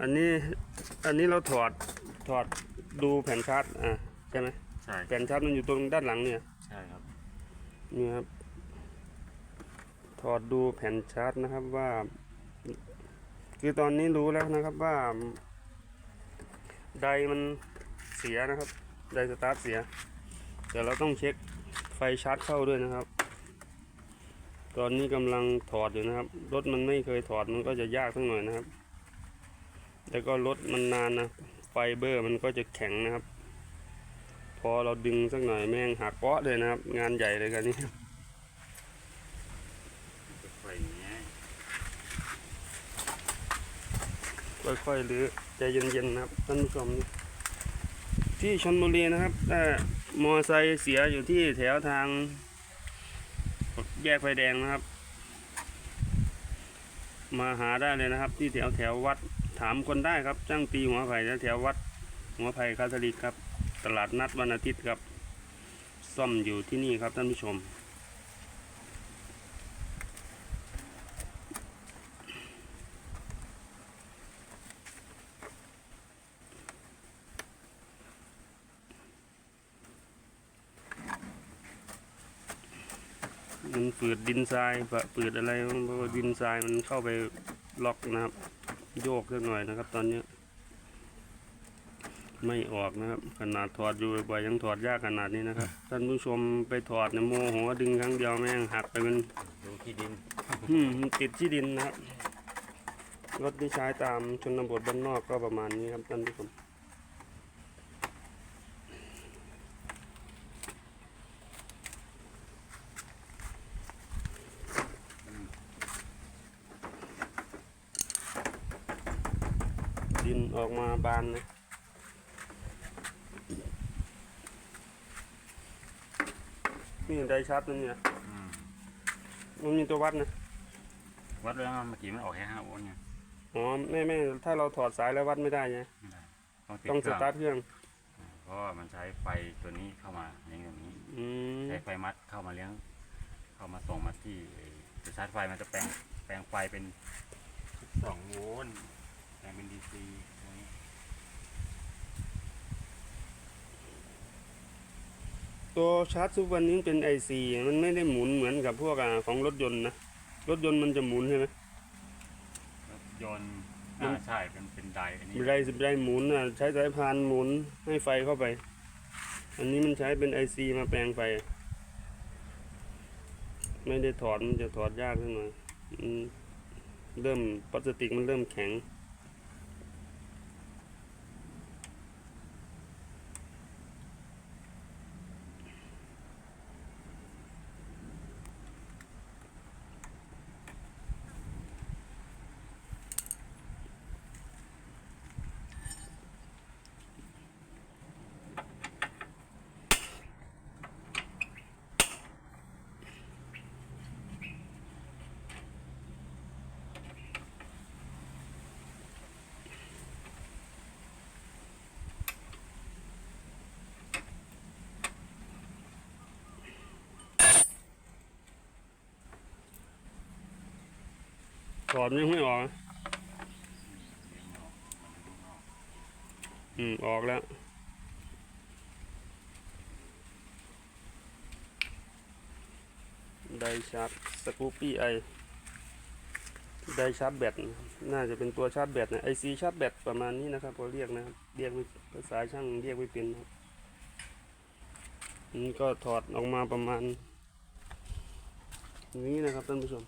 อันนี้อันนี้เราถอดถอดดูแผ่นชาร์จอ่าใช่ไหมใช่แผ่นชาร์จมันอยู่ตรงด้านหลังเนี่ยใช่ครับนี่ครับ ถอดดูแผ่นชาร์จนะครับว่า คือตอนนี้รู้แล้วนะครับว่า ไดมันเสียนะครับ ไดสตาร์ทเสียเดี๋ยวเราต้องเช็คไฟชาร์จเข้าด้วยนะครับ ตอนนี้กำลังถอดอยู่นะครับ รถมันไม่เคยถอดมันก็จะยากสักหน่อยนะครับ แล้วก็รถมันนานนะ ไฟเบอร์มันก็จะแข็งนะครับ พอเราดึงสักหน่อยแม่งหักเปาะเลยนะครับ งานใหญ่เลยกันนี้ค่อยๆหรือใจเย็นๆนะครับท่านผู้ชมที่ชนบุรีนะครับถ้ามอไซค์เสียอยู่ที่แถวทางแยกไฟแดงนะครับ มาหาได้เลยนะครับ ที่แถวแถววัด ถามคนได้ครับจ้างตีหัวไผ่แถววัดหัวไผ่คาทอลิกครับ ตลาดนัดวันอาทิตย์ครับ ซ่อมอยู่ที่นี่ครับท่านผู้ชม มันฝืดดินทรายปะฝืดอะไรเพราะว่าดินทรายมันเข้าไปล็อกนะครับ โยกสักหน่อยนะครับ ตอนเนี้ยไม่ออกนะครับ ขนาดถอดอยู่บ่อยๆยังถอดยากขนาดนี้นะครับ ท่านผู้ชมไปถอดเนี่ยโมโหดึงครั้งเดียวแม่งหักไปมันดูที่ดินอืมมันติดที่ดินนะครับรถที่ใช้ตามชนบทบ้านนอกก็ประมาณนี้ครับท่านผู้ชม ดินออกมาบานนะนี่ไดชาร์จนั่นเนี่ยอืมมันมีตัววัดนะ วัดแล้วเมื่อกี้มันออกแค่ห้าโวลต์ไงอ๋อไม่ไม่ถ้าเราถอดสายแล้ววัดไม่ได้ไงไม่ได้ต้องติดต้องเคสรื่องตาร์ทเครื่องเพราะว่ามันใช้ไฟตัวนี้เข้ามาเลี้ยงอย่างนี้อืมใช้ไฟมัดเข้ามาเลี้ยง เข้ามาส่งมาที่ไอ้จะชาร์จไฟมันจะแปลงแปลงไฟเป็นสองโวลต์แปลงเป็นดี ซีตัวชาร์จซุปวันนี้เป็นไอซีมันไม่ได้หมุนเหมือนกับพวกอ่าของรถยนต์นะ รถยนต์มันจะหมุนใช่ไหมรถยนต์อ่าใช่เป็นเป็นไดอันนี้ไรไรหมุนอะใช้สายพานหมุนให้ไฟเข้าไป อันนี้มันใช้เป็นไอซีมาแปลงไฟ ไม่ได้ถอดมันจะถอดยากขึ้นหน่อยมันเริ่มพลาสติกมันเริ่มแข็ง ถอดยังไม่ออก อืม ออกแล้วไดชาร์จสกูปี้ไอไดชาร์จแบตน่าจะเป็นตัวชาร์จแบตนะไอซีชาร์จแบตประมาณนี้นะครับเขาเรียกนะครับเรียกภาษาช่างเรียกไม่เป็นนะครับนี่ก็ถอดออกมาประมาณ นี้นะครับท่านผู้ชม